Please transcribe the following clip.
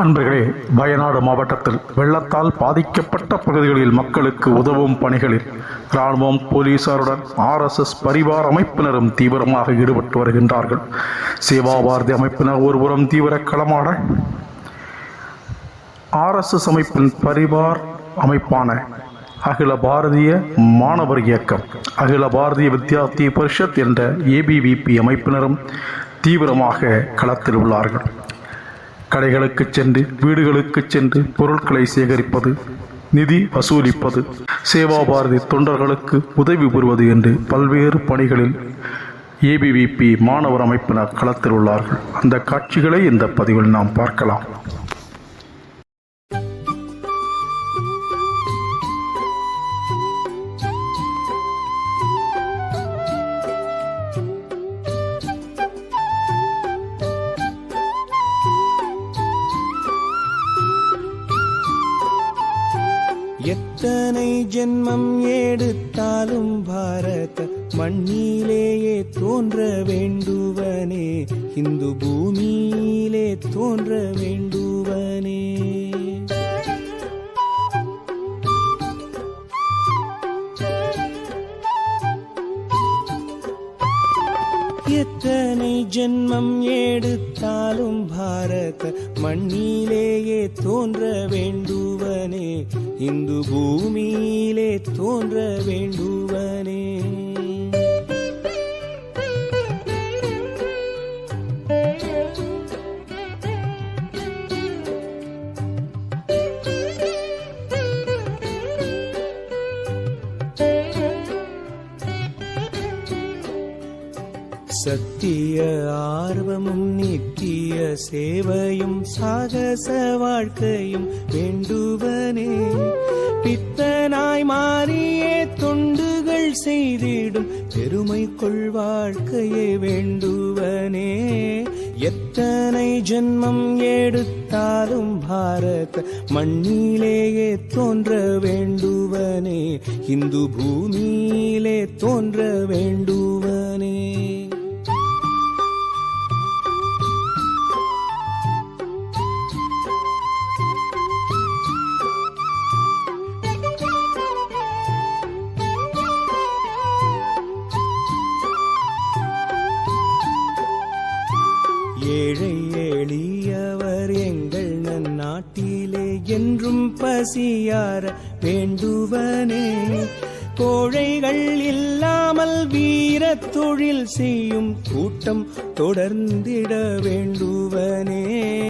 அன்பர்களே வயநாடு மாவட்டத்தில் வெள்ளத்தால் பாதிக்கப்பட்ட பகுதிகளில் மக்களுக்கு உதவும் பணிகளில் இராணுவம் போலீசாருடன் ஆர்எஸ்எஸ் பரிவார் அமைப்பினரும் தீவிரமாக ஈடுபட்டு வருகின்றார்கள். சேவா பாரதி அமைப்பினர் ஒருபுறம் தீவிர களமாட ஆர்எஸ்எஸ் அமைப்பின் பரிவார் அமைப்பான அகில பாரதிய மாணவர் இயக்கம் அகில பாரதிய வித்யார்த்தி பரிஷத் என்ற ஏபிவிபி அமைப்பினரும் தீவிரமாக களத்தில் உள்ளார்கள். கடைகளுக்கு சென்று வீடுகளுக்கு சென்று பொருட்களை சேகரிப்பது நிதி வசூலிப்பது சேவா பாரதி தொண்டர்களுக்கு உதவி புரிவது என்று பல்வேறு பணிகளில் ஏபிவிபி மாணவர் அமைப்பினர் களத்தில் உள்ளார்கள். அந்த காட்சிகளை இந்த பதிவில் நாம் பார்க்கலாம். எத்தனை ஜென்மம் எடுத்தாலும் பாரத மண்ணிலேயே தோன்ற வேண்டுவனே. இந்து பூமியிலே தோன்ற வேண்டுவனே. எத்தனை ஜென்மம் எடுத்தாலும் பாரத மண்ணிலேயே தோன்ற வேண்டும் வேண்டுவனே இந்து பூமியிலே தோன்ற வேண்டும். சத்திய ஆர்வமும் நித்திய சேவையும் சாகச வாழ்க்கையும் வேண்டுவனே. பித்தனாய் மாறியே தொண்டுகள் செய்திடும் பெருமை கொள் வாழ்க்கையை வேண்டுவனே. எத்தனை ஜென்மம் எடுத்தாலும் பாரத மண்ணிலேயே தோன்ற வேண்டுவனே. இந்து பூமியிலே தோன்ற வேண்டும் ஏழை எளியவர் எங்கள் நன்னாட்டிலே என்றும் பசியார வேண்டுவனே. கோழைகள் இல்லாமல் வீர தொழில் செய்யும் கூட்டம் தொடர்ந்திட வேண்டுவனே.